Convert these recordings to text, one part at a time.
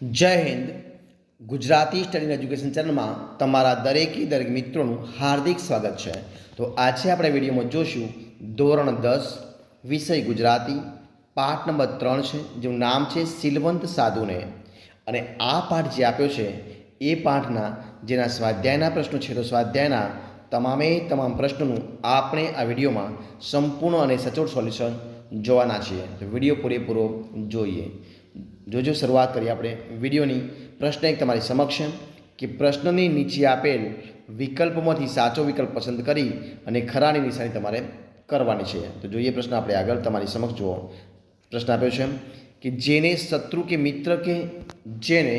જય Hind. Gujarati study education ચેનલમાં તમારા દરેકી દરેક મિત્રોનું હાર્દિક સ્વાગત છે. તો આજે આપણે વિડીયોમાં જોશું ધોરણ દસ, વિષય ગુજરાતી, પાઠ નંબર ત્રણ છે, જેનું નામ છે સિલવંત સાધુને. અને આ પાઠ જે આપ્યો છે, એ પાઠના જેના સ્વાધ્યાયના પ્રશ્નો છે, તો સ્વાધ્યાયના તમામે તમામ પ્રશ્નોનું આપણે આ વિડીયોમાં સંપૂર્ણ અને સચોટ સોલ્યુશન જોવાના છીએ. તો વીડિયો પૂરેપૂરો જોઈએ. જોજો, શરૂઆત કરીએ આપણે વિડીયોની. પ્રશ્ન એક તમારી સમક્ષ કે પ્રશ્નની નીચે આપેલ વિકલ્પમાંથી સાચો વિકલ્પ પસંદ કરી અને ખરાની નિશાની તમારે કરવાની છે. તો જોઈએ પ્રશ્ન આપણે આગળ, તમારી સમક્ષ જુઓ. પ્રશ્ન આપ્યો છે કે જેને શત્રુ કે મિત્ર કે જેને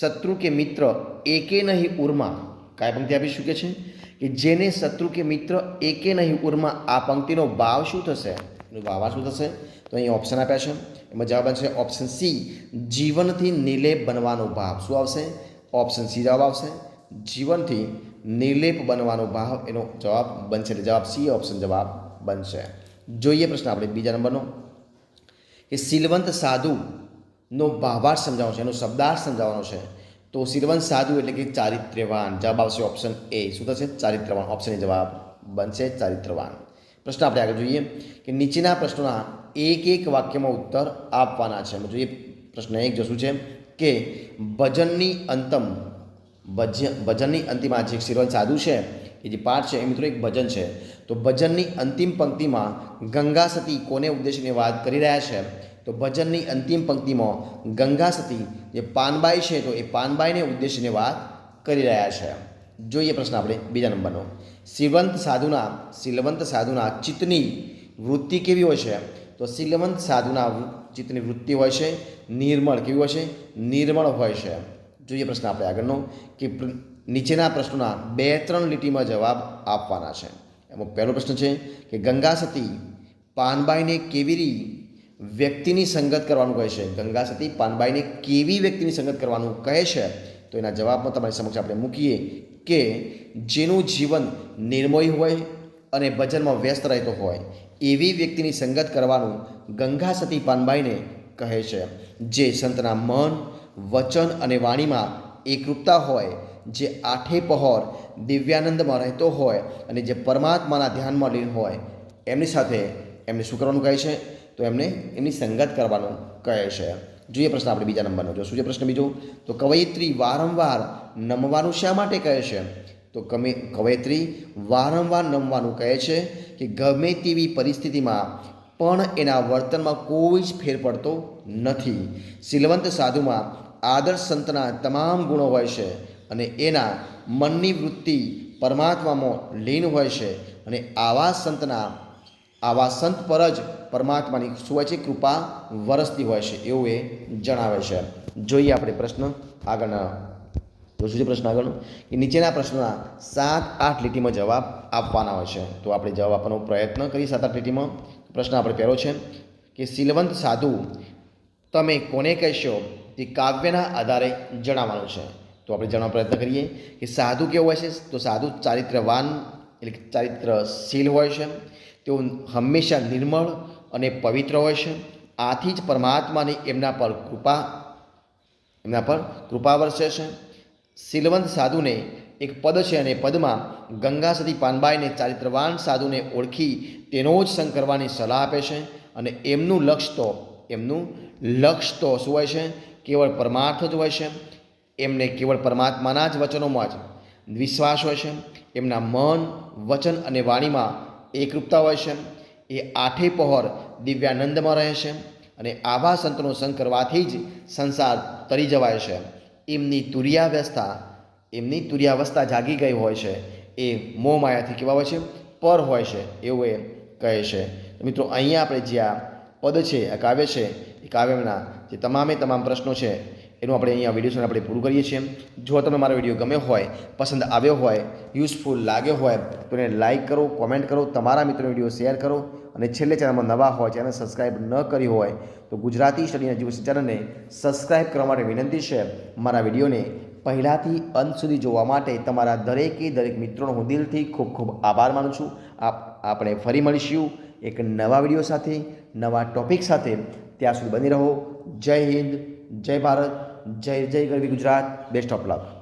શત્રુ કે મિત્ર એકે નહીં ઉર્મા, કાંઈ પંક્તિ આપી શકે છે? કે જેને શત્રુ કે મિત્ર એકે નહીં ઉર્મા, આ પંક્તિનો ભાવ શું થશે? એનું ભાવ શું થશે? તો અહીં ઓપ્શન આપ્યા છે. એમાં જવાબ આવશે ઓપ્શન સી જીવનથી નિલેપ બનવાનો ભાવ. શું આવશે? ઓપ્શન સી જવાબ આવશે. જીવનથી નિલેપ બનવાનો ભાવ. એનો જવાબ બનશે. એટલે જવાબ સી ઓપ્શન જવાબ બનશે. જોઈએ પ્રશ્ન આપણે બીજા નંબરનો. કે સિલવંત સાધુનો ભાવાર્થ સમજાવવાનો છે. એનો શબ્દાર્થ સમજાવવાનો છે. તો સિલવંત સાધુ એટલે કે ચારિત્ર્યવાન. જવાબ આવશે ઓપ્શન એ શું થશે? ચારિત્રવાન ઓપ્શન એ જવાબ બનશે. ચારિત્રવાન પ્રશ્ન આપણે આગળ જોઈએ કે નીચેના પ્રશ્નોના એક એક વાક્યમાં ઉત્તર આપવાના છે. જોઈએ પ્રશ્ન એક જો શું છે કે ભજનની અંતમ ભજન ભજનની અંતિમ આ જે સિરવંત સાધુ છે, એ જે પાઠ છે, એ મિત્રો એક ભજન છે. તો ભજનની અંતિમ પંક્તિમાં ગંગા સતી કોને ઉદ્દેશીને વાત કરી રહ્યા છે? તો ભજનની અંતિમ પંક્તિમાં ગંગા સતી જે પાનબાઈ છે, તો એ પાનબાઈને ઉદ્દેશીને વાત કરી રહ્યા છે. જોઈએ પ્રશ્ન આપણે બીજા નંબરનો. સિલવંત સાધુના શીલવંત સાધુના ચિત્તની વૃત્તિ કેવી હોય છે? તો શીલવંત સાધુના ચિત્તની વૃત્તિ હોય છે, નિર્મળ કેવી હોય છે? નિર્મળ હોય છે. જોઈએ પ્રશ્ન આપણે આગળનો, કે નીચેના પ્રશ્નોના બે ત્રણ લીટીમાં જવાબ આપવાના છે. એમાં પહેલો પ્રશ્ન છે, કે ગંગા સતી પાનબાઈને કેવી વ્યક્તિની સંગત કરવાનું કહે છે? ગંગા સતી પાનબાઈને કેવી વ્યક્તિની સંગત કરવાનું કહે છે? તો એના જવાબમાં તમારી સમક્ષ આપણે મૂકીએ કે જેનું જીવન નિર્મોહી હોય અને ભજનમાં વ્યસ્ત રહેતો હોય, એવી વ્યક્તિની સંગત કરવાનું ગંગા સતી પાનબાઈને કહે છે, જે સંતના મન, વચન અને વાણીમાં એકરૂપતા હોય, જે આઠે પહોર દિવ્યાનંદમાં રહેતો હોય અને જે પરમાત્માના ધ્યાનમાં લીન હોય, એમની સાથે એમને શું કરવાનું કહે છે? તો એમને એમની સંગત કરવાનું કહે છે. જોઈએ પ્રશ્ન આપણે બીજા નંબરનો જો શું છે પ્રશ્ન બીજો, તો કવયિત્રી વારંવાર નમવાનું શા માટે કહે છે? તો કમે કવયત્રી વારંવાર નમવાનું કહે છે કે ગમે તેવી પરિસ્થિતિમાં પણ એના વર્તનમાં કોઈ જ ફેર પડતો નથી. સિલવંત સાધુમાં આદર્શ સંતના તમામ ગુણો હોય છે અને એના મનની વૃત્તિ પરમાત્મામાં લીન હોય છે અને આવા સંતના આવા સંત પર જ પરમાત્માની શું કૃપા વરસતી હોય છે એવું એ જણાવે છે. જોઈએ આપણે પ્રશ્ન આગળના. છે પ્રશ્ન આગળનો? કે નીચેના પ્રશ્નના સાત આઠ લીટીમાં જવાબ આપવાના હોય છે. તો આપણે જવાબ આપવાનો પ્રયત્ન કરીએ સાત આઠ લીટીમાં. પ્રશ્ન આપણે પહેલો છે કે સિલવંત સાધુ તમે કોને કહેશો? તે કાવ્યના આધારે જણાવવાનું છે. તો આપણે જાણવાનો પ્રયત્ન કરીએ કે સાધુ કેવું હોય છે? તો સાધુ ચારિત્રવાન એટલે ચારિત્રશીલ હોય છે. તેઓ હંમેશા નિર્મળ અને પવિત્ર હોય છે. આથી જ પરમાત્માની એમના પર કૃપા, એમના પર કૃપા વરસે છે. સિલવંત સાધુને એક પદ છે અને પદમાં ગંગા સતી પાનબાઈને ચારિત્રવાન સાધુને ઓળખી તેનો જ સંગ કરવાની સલાહ આપે છે અને એમનું લક્ષ્ય તો, એમનું લક્ષ્ય તો શું હોય છે? કેવળ પરમાર્થ જ હોય છે. એમને કેવળ પરમાત્માના જ વચનોમાં જ વિશ્વાસ હોય છે. એમના મન, વચન અને વાણીમાં એકરૂપતા હોય છે. એ આઠે પહોર દિવ્યાનંદમાં રહે છે અને આવા સંતનો સંગ કરવાથી જ સંસાર તરી જવાય છે. એમની તુર્યાવ્યવસ્થા એમની તુર્યાવસ્થા જાગી ગઈ હોય છે. એ મોહ માયાથી કેવા હોય છે? પર હોય છે એવું એ કહે છે. મિત્રો, અહીંયા આપણે જે આ પદ છે, આ કાવ્ય છે, એ કાવ્યના જે તમામે તમામ પ્રશ્નો છે એનું આપણે અહીંયા વિડીયોને આપણે પૂરું કરીએ છીએ. જો તમે મારો વીડિયો ગમ્યો હોય, પસંદ આવ્યો હોય યુઝફુલ લાગ્યો હોય, તો એને લાઇક કરો કોમેન્ટ કરો, તમારા મિત્રો વીડિયો શેર કરો. અને છેલ્લે ચેનલમાં નવા હોય, ચેનલ સબસ્ક્રાઈબ ન કરી હોય, તો ગુજરાતી સ્ટડી એજ્યુકેશન ચેનલને સબસ્ક્રાઈબ કરવા માટે વિનંતી છે. મારા વિડીયોને પહેલાંથી અંત સુધી જોવા માટે તમારા દરેકે દરેક મિત્રોનો હું દિલથી ખૂબ ખૂબ આભાર માનું છું. આપ, આપણે ફરી મળીશું એક નવા વીડિયો સાથે, નવા ટોપિક સાથે. ત્યાં સુધી બની રહો. જય હિન્દ, જય ભારત. જય જય ગરવી ગુજરાત બેસ્ટ ઓફ લક